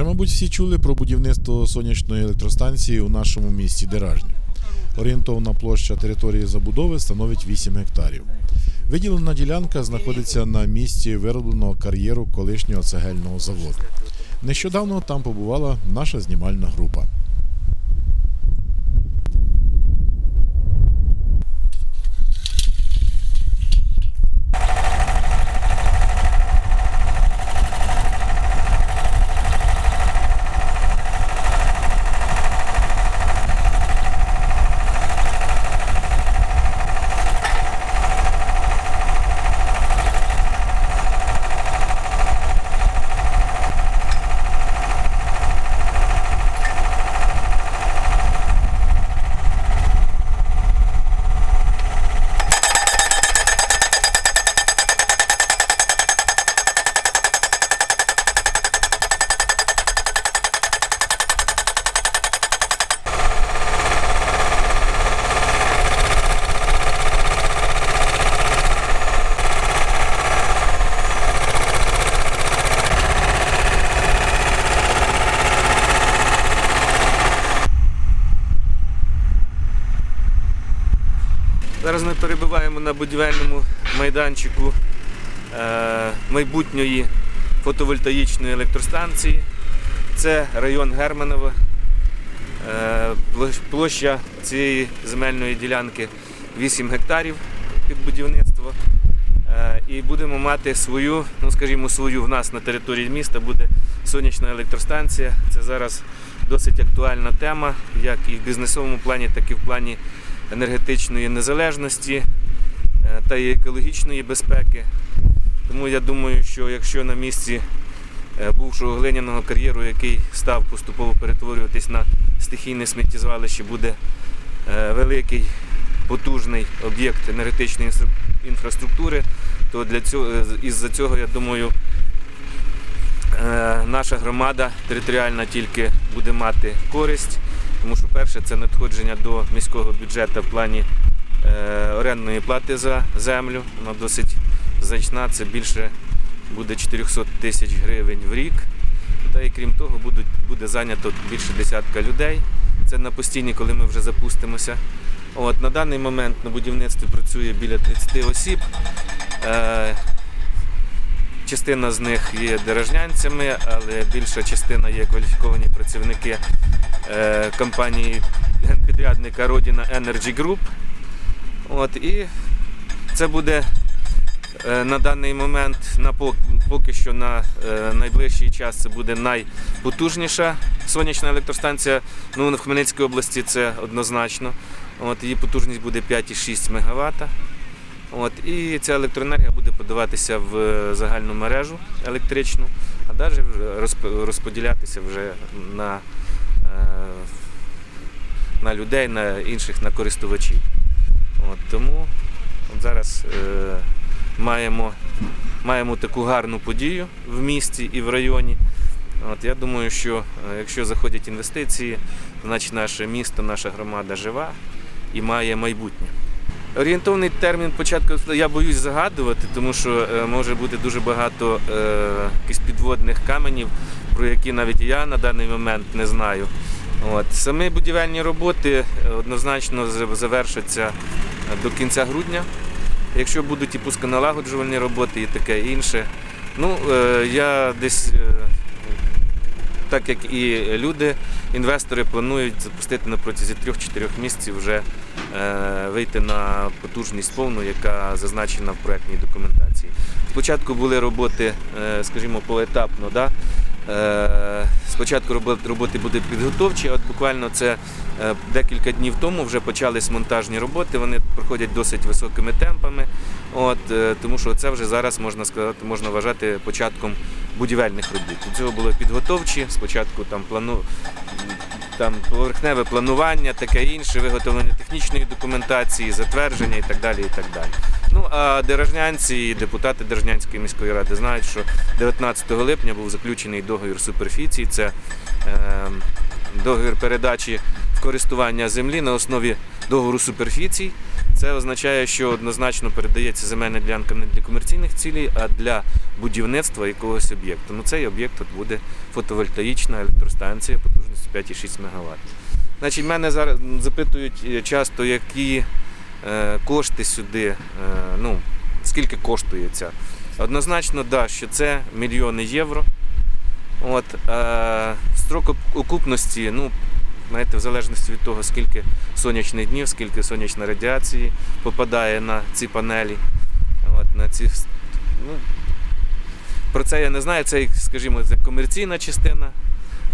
Вже, мабуть, всі чули про будівництво сонячної електростанції у нашому місті Деражні. Орієнтовна площа території забудови становить 8 гектарів. Виділена ділянка знаходиться на місці виробленого кар'єру колишнього цегельного заводу. Нещодавно там побувала наша знімальна група. Зараз ми перебуваємо на будівельному майданчику е, майбутньої фотовольтаїчної електростанції. Це район Германова. Е, Площа цієї земельної ділянки 8 гектарів під будівництво. Е, І будемо мати свою, ну скажімо, свою в нас на території міста буде сонячна електростанція. Це зараз досить актуальна тема, як і в бізнесовому плані, так і в плані енергетичної незалежності е, та і екологічної безпеки. Тому я думаю, що якщо на місці е, бувшого глиняного кар'єру, який став поступово перетворюватись на стихійне сміттєзвалище, буде е, великий потужний об'єкт енергетичної інфраструктури, то для цього із-за цього, я думаю, наша громада територіальна тільки буде мати користь. Тому що перше це надходження до міського бюджету в плані е, орендної плати за землю. Вона досить значна, це більше буде 400 тисяч гривень в рік. Та і крім того, будуть, буде зайнято більше десятка людей. Це на постійні, коли ми вже запустимося. От, на даний момент на будівництві працює біля 30 осіб. Е, Частина з них є дорожнянцями, але більша частина є кваліфіковані працівники е, компанії генпідрядника Родіна Energy Group. От, і це буде е, на даний момент, на поки що на е, найближчий час, це буде найпотужніша сонячна електростанція. Ну, в Хмельницькій області це однозначно. От, її потужність буде 5,6 МВт. От, і ця електроенергія буде подаватися в е, загальну мережу електричну, а далі розподілятися вже на, е, на людей, на інших на користувачів. От, тому от зараз е, маємо, маємо таку гарну подію в місті і в районі. От, я думаю, що е, якщо заходять інвестиції, значить наше місто, наша громада жива і має майбутнє. Орієнтовний термін початку я боюсь загадувати, тому що е, може бути дуже багато е, якихось підводних каменів, про які навіть я на даний момент не знаю. От. Самі будівельні роботи е, однозначно завершаться до кінця грудня. Якщо будуть і пусконалагоджувальні роботи, і таке інше. Ну, я десь, так як і люди, інвестори планують запустити на протязі 3-4 місяців вже е, вийти на потужність повну, яка зазначена в проектній документації. Спочатку були роботи, е, скажімо, поетапно. Да? Е, Спочатку роботи будуть підготовчі, от буквально це декілька днів тому вже почались монтажні роботи. Вони проходять досить високими темпами. От, тому що це вже зараз можна сказати, можна вважати початком будівельних робіт. До цього були підготовчі. Спочатку там плану там поверхневе планування, таке інше, виготовлення технічної документації, затвердження і так далі. І так далі. Ну а дорожнянці і депутати Дорожнянської міської ради знають, що 19 липня був заключений договір суперфіції. Це е, договір передачі користування землі на основі договору суперфіцій. Це означає, що однозначно передається земельна ділянка не для комерційних цілей, а для будівництва якогось об'єкту. Ну, цей об'єкт буде фотовольтаїчна електростанція потужністю 5,6 МВт. Значить, мене зараз запитують е, часто, які е, кошти сюди, е, ну, скільки коштує ця. Однозначно, да, що це мільйони євро. От, е, строк окупності, ну, знаєте, в залежності від того, скільки сонячних днів, скільки сонячної радіації попадає на ці панелі. От, на ці, ну, про це я не знаю, це, скажімо, це комерційна частина.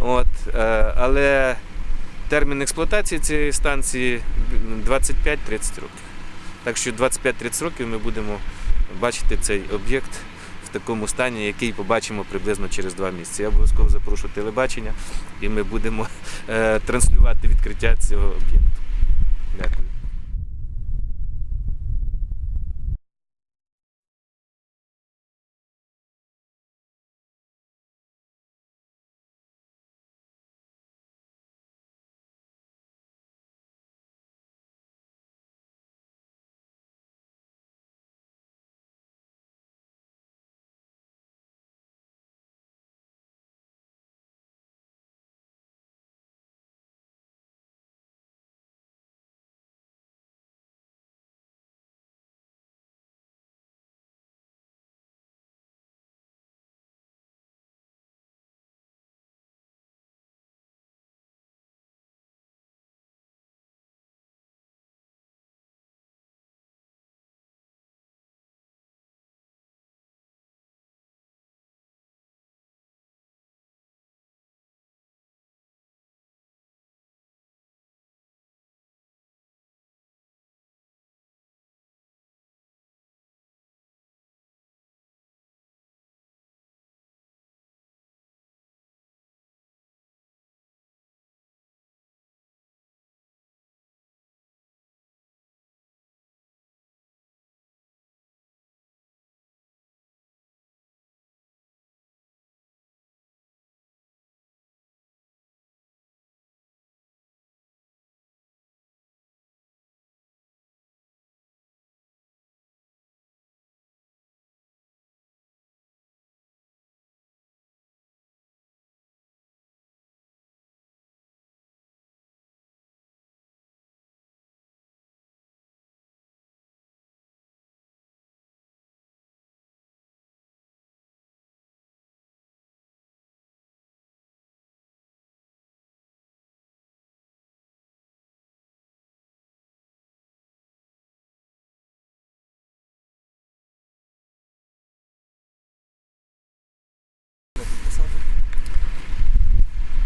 От, е, але термін експлуатації цієї станції 25-30 років. Так що 25-30 років ми будемо бачити цей об'єкт такому стані, який побачимо приблизно через два місяці. Я обов'язково запрошу телебачення і ми будемо е, транслювати відкриття цього об'єкту. Дякую.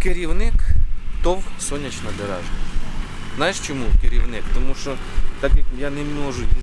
Керівник ТОВ Сонячна Деражня. Знаєш чому керівник? Тому що так як я не можу